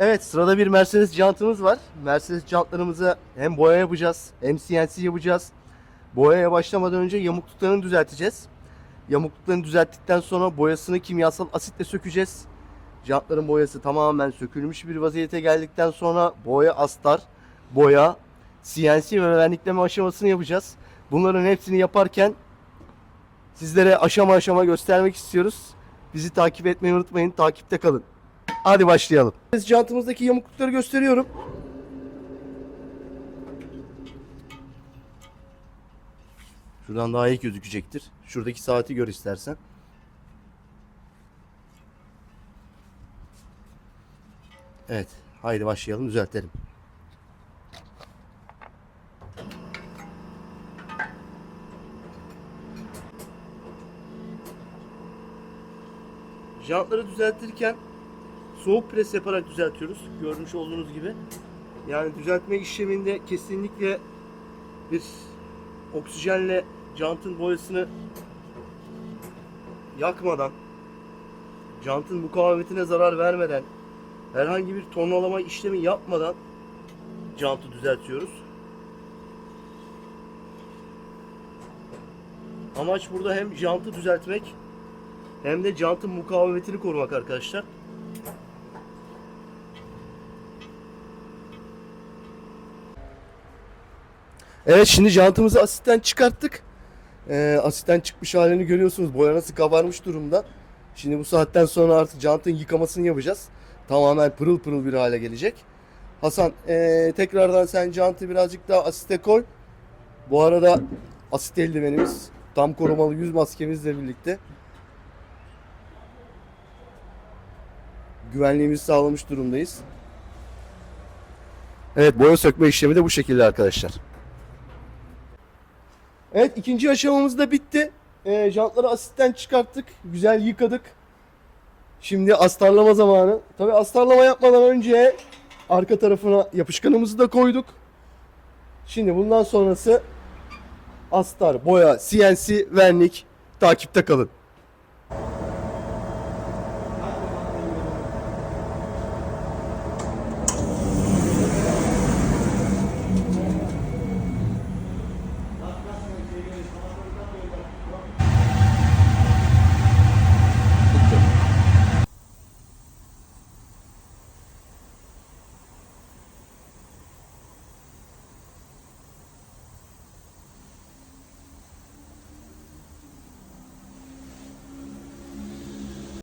Evet sırada bir Mercedes jantımız var. Mercedes jantlarımıza hem boya yapacağız hem CNC yapacağız. Boyaya başlamadan önce yamukluklarını düzelteceğiz. Yamukluklarını düzelttikten sonra boyasını kimyasal asitle sökeceğiz. Jantların boyası tamamen sökülmüş bir vaziyete geldikten sonra boya astar, boya, CNC ve vernikleme aşamasını yapacağız. Bunların hepsini yaparken sizlere aşama aşama göstermek istiyoruz. Bizi takip etmeyi unutmayın. Takipte kalın. Hadi başlayalım. Jantımızdaki yamuklukları gösteriyorum. Şuradan daha iyi gözükecektir. Şuradaki saati gör istersen. Evet. Haydi başlayalım düzeltelim. Jantları düzeltirken soğuk pres yaparak düzeltiyoruz. Görmüş olduğunuz gibi. Yani düzeltme işleminde kesinlikle bir oksijenle jantın boyasını yakmadan, jantın mukavemetine zarar vermeden, herhangi bir tonlama işlemi yapmadan jantı düzeltiyoruz. Amaç burada hem jantı düzeltmek hem de jantın mukavemetini korumak arkadaşlar. Evet şimdi jantımızı asitten çıkarttık. Ee, asitten çıkmış halini görüyorsunuz. Boya nasıl kabarmış durumda. Şimdi bu saatten sonra artık jantın yıkamasını yapacağız. Tamamen pırıl pırıl bir hale gelecek. Hasan ee, tekrardan sen jantı birazcık daha asite koy. Bu arada asit eldivenimiz tam korumalı yüz maskemizle birlikte güvenliğimizi sağlamış durumdayız. Evet boya sökme işlemi de bu şekilde arkadaşlar. Evet ikinci aşamamız da bitti. Ee, jantları asitten çıkarttık. Güzel yıkadık. Şimdi astarlama zamanı. Tabi astarlama yapmadan önce arka tarafına yapışkanımızı da koyduk. Şimdi bundan sonrası astar, boya, CNC, vernik takipte kalın.